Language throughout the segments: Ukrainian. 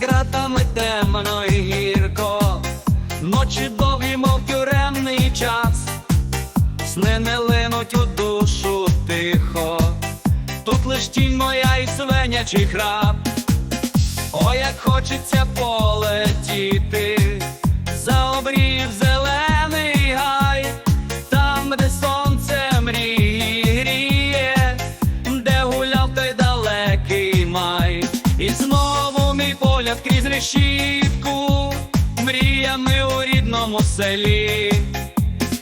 ґратами темно і гірко, ночі довгі, мов тюремний час, сни не линуть у душу тихо, тут лиш тінь моя і свинячий храп. о, як хочеться полетіти. За обрів крізь решітку, мріями у рідному селі.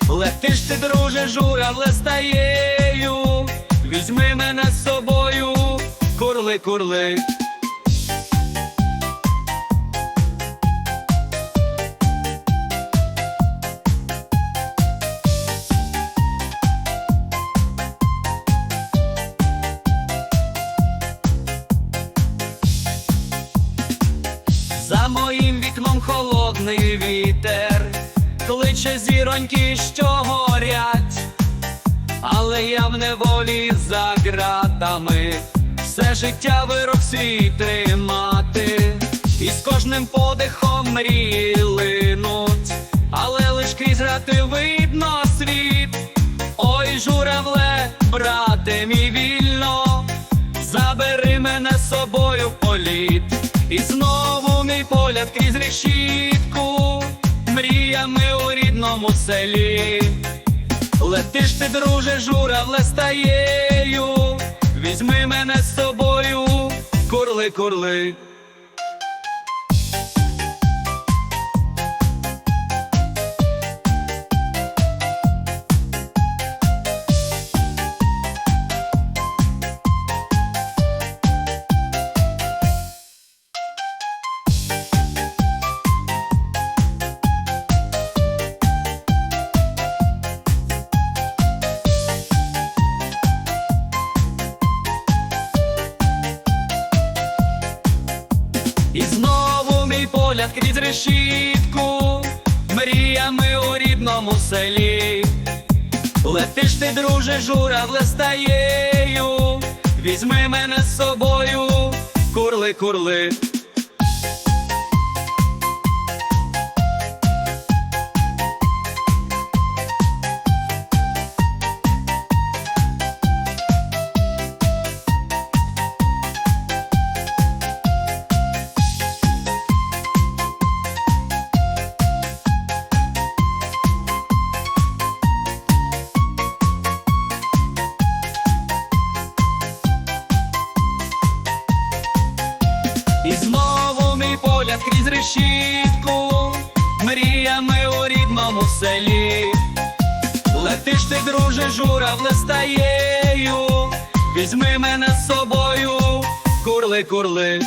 Летиш ти, друже, журавле стаєю, візьми мене з собою, курли, курли. Холодний вітер, кличе зіроньки, що горять, але я в неволі за ґратами, все життя вирок свій тримати, і з кожним подихом мрії але лиш крізь грати видно світ. Ой, журавле, брате мій вільно, забери мене з собою в політ, і знову мій погляд крізь решітку, мріями у рідному селі. Летиш ти, друже, журавле стаєю, візьми мене з собою, курли, курли. І знову мій погляд крізь решітку, мріями у рідному селі. Летиш ти, друже, журавле стаєю, візьми мене з собою, курли, курли. Рідному селі. Летиш ти, друже, журавле стаєю, візьми мене з собою, курли, курли.